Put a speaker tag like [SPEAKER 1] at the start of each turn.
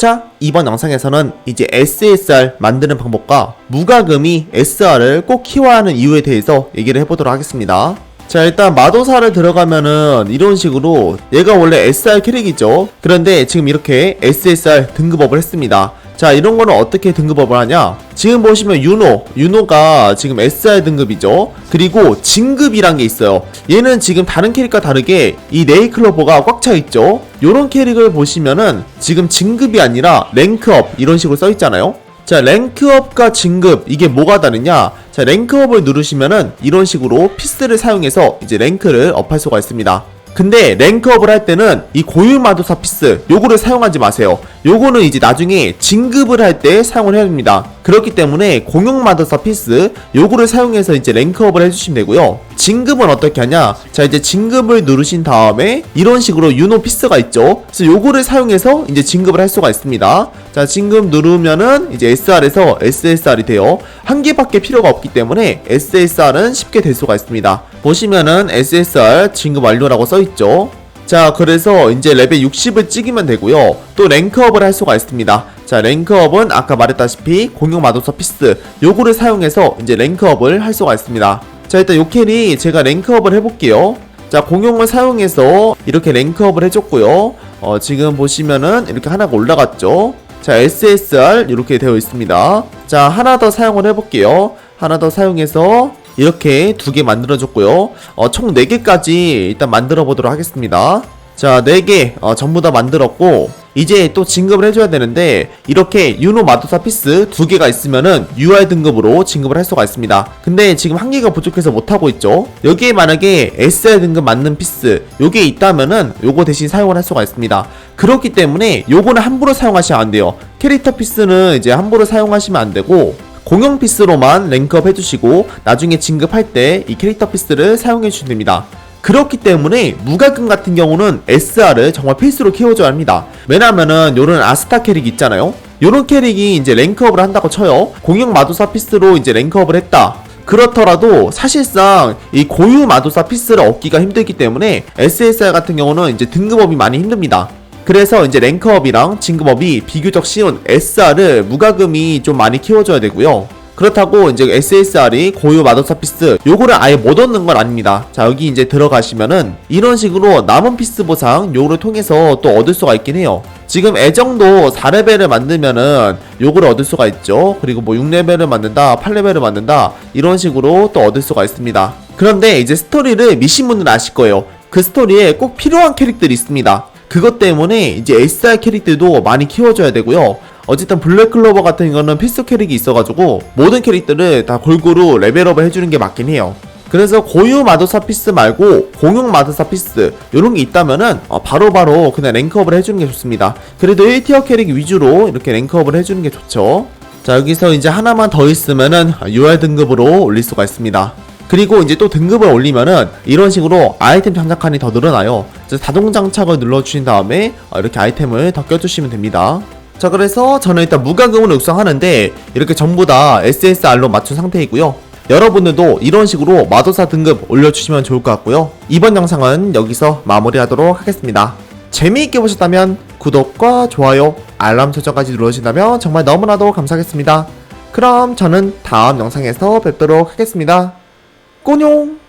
[SPEAKER 1] 자, 이번 영상에서는 이제 SSR 만드는 방법과 무과금이 SR을 꼭 키워야 하는 이유에 대해서 얘기를 해보도록 하겠습니다. 자, 일단 마도사를 들어가면은 이런 식으로 얘가 원래 SR 캐릭이죠. 그런데 지금 이렇게 SSR 등급업을 했습니다. 자, 이런 거는 어떻게 등급업을 하냐? 지금 보시면 윤호, 윤호가 지금 SR 등급이죠. 그리고 진급이란 게 있어요. 얘는 지금 다른 캐릭과 다르게 이 네이클로버가 꽉 차 있죠. 요런 캐릭을 보시면은 지금 진급이 아니라 랭크업 이런 식으로 써 있잖아요. 자, 랭크업과 진급 이게 뭐가 다르냐? 자, 랭크업을 누르시면은 이런 식으로 피스를 사용해서 이제 랭크를 업할 수가 있습니다. 근데 랭크업을 할 때는 이 고유 마도사 피스 요거를 사용하지 마세요. 요거는 이제 나중에 진급을 할 때 사용을 해야 됩니다. 그렇기 때문에 공용 마도사 피스 요거를 사용해서 이제 랭크업을 해주시면 되고요. 진급은 어떻게 하냐? 자 이제 진급을 누르신 다음에 이런 식으로 유노 피스가 있죠. 그래서 요거를 사용해서 이제 진급을 할 수가 있습니다. 자 진급 누르면은 이제 SR에서 SSR이 돼요. 한 개밖에 필요가 없기 때문에 SSR은 쉽게 될 수가 있습니다. 보시면은 SSR 진급 완료라고 써 있죠. 자 그래서 이제 레벨 60을 찍으면 되고요. 또 랭크업을 할 수가 있습니다. 자 랭크업은 아까 말했다시피 공용 마도사 피스 요거를 사용해서 이제 랭크업을 할 수가 있습니다. 자 일단 요 캐리 제가 랭크업을 해볼게요. 자 공용을 사용해서 이렇게 랭크업을 해줬고요. 어 지금 보시면은 이렇게 하나가 올라갔죠. 자 SSR 이렇게 되어 있습니다. 자 하나 더 사용을 해볼게요. 하나 더 사용해서 이렇게 두 개 만들어줬고요. 어, 총 4개까지 일단 만들어 보도록 하겠습니다. 자, 4개 어, 전부 다 만들었고 이제 또 진급을 해줘야 되는데 이렇게 유노 마도사 피스 두 개가 있으면은 UR 등급으로 진급을 할 수가 있습니다. 근데 지금 한 개가 부족해서 못 하고 있죠. 여기에 만약에 SR 등급 맞는 피스 요게 있다면은 요거 대신 사용을 할 수가 있습니다. 그렇기 때문에 요거는 함부로 사용하시면 안 돼요. 캐릭터 피스는 이제 함부로 사용하시면 안 되고 공용 피스로만 랭크업 해주시고 나중에 진급할 때 이 캐릭터 피스를 사용해 주시면 됩니다. 그렇기 때문에 무갈금 같은 경우는 SR을 정말 필수로 키워줘야 합니다. 왜냐면은 요런 아스타 캐릭 있잖아요. 요런 캐릭이 이제 랭크업을 한다고 쳐요. 공용 마도사 피스로 이제 랭크업을 했다. 그렇더라도 사실상 이 고유 마도사 피스를 얻기가 힘들기 때문에 SSR 같은 경우는 이제 등급업이 많이 힘듭니다. 그래서 이제 랭크업이랑 진급업이 비교적 쉬운 SR을 무과금이 좀 많이 키워줘야 되고요. 그렇다고 이제 SSR이 고유 마더사 피스 요거를 아예 못 얻는 건 아닙니다. 자 여기 이제 들어가시면은 이런 식으로 남은 피스 보상 요거를 통해서 또 얻을 수가 있긴 해요. 지금 애정도 4레벨을 만들면은 요거를 얻을 수가 있죠. 그리고 뭐 6레벨을 만든다, 8레벨을 만든다 이런 식으로 또 얻을 수가 있습니다. 그런데 이제 스토리를 미신 분들은 아실 거예요. 그 스토리에 꼭 필요한 캐릭들이 있습니다. 그것 때문에 이제 SR 캐릭들도 많이 키워줘야 되고요. 어쨌든 블랙클로버 같은 거는 필수 캐릭이 있어가지고 모든 캐릭들을 다 골고루 레벨업을 해주는 게 맞긴 해요. 그래서 고유 마도사 피스 말고 공용 마도사 피스 이런 게 있다면은 어, 바로 바로 그냥 랭크업을 해주는 게 좋습니다. 그래도 1티어 캐릭 위주로 이렇게 랭크업을 해주는 게 좋죠. 자 여기서 이제 하나만 더 있으면은 UR 등급으로 올릴 수가 있습니다. 그리고 이제 또 등급을 올리면은 이런 식으로 아이템 장착칸이 더 늘어나요. 자동 장착을 눌러주신 다음에 어, 이렇게 아이템을 더 껴주시면 됩니다. 자 그래서 저는 일단 무과금을 육성하는데 이렇게 전부 다 SSR로 맞춘 상태이고요. 여러분들도 이런 식으로 마도사 등급 올려주시면 좋을 것 같고요. 이번 영상은 여기서 마무리하도록 하겠습니다. 재미있게 보셨다면 구독과 좋아요, 알람 설정까지 눌러주신다면 정말 너무나도 감사하겠습니다. 그럼 저는 다음 영상에서 뵙도록 하겠습니다. 꼬뇽!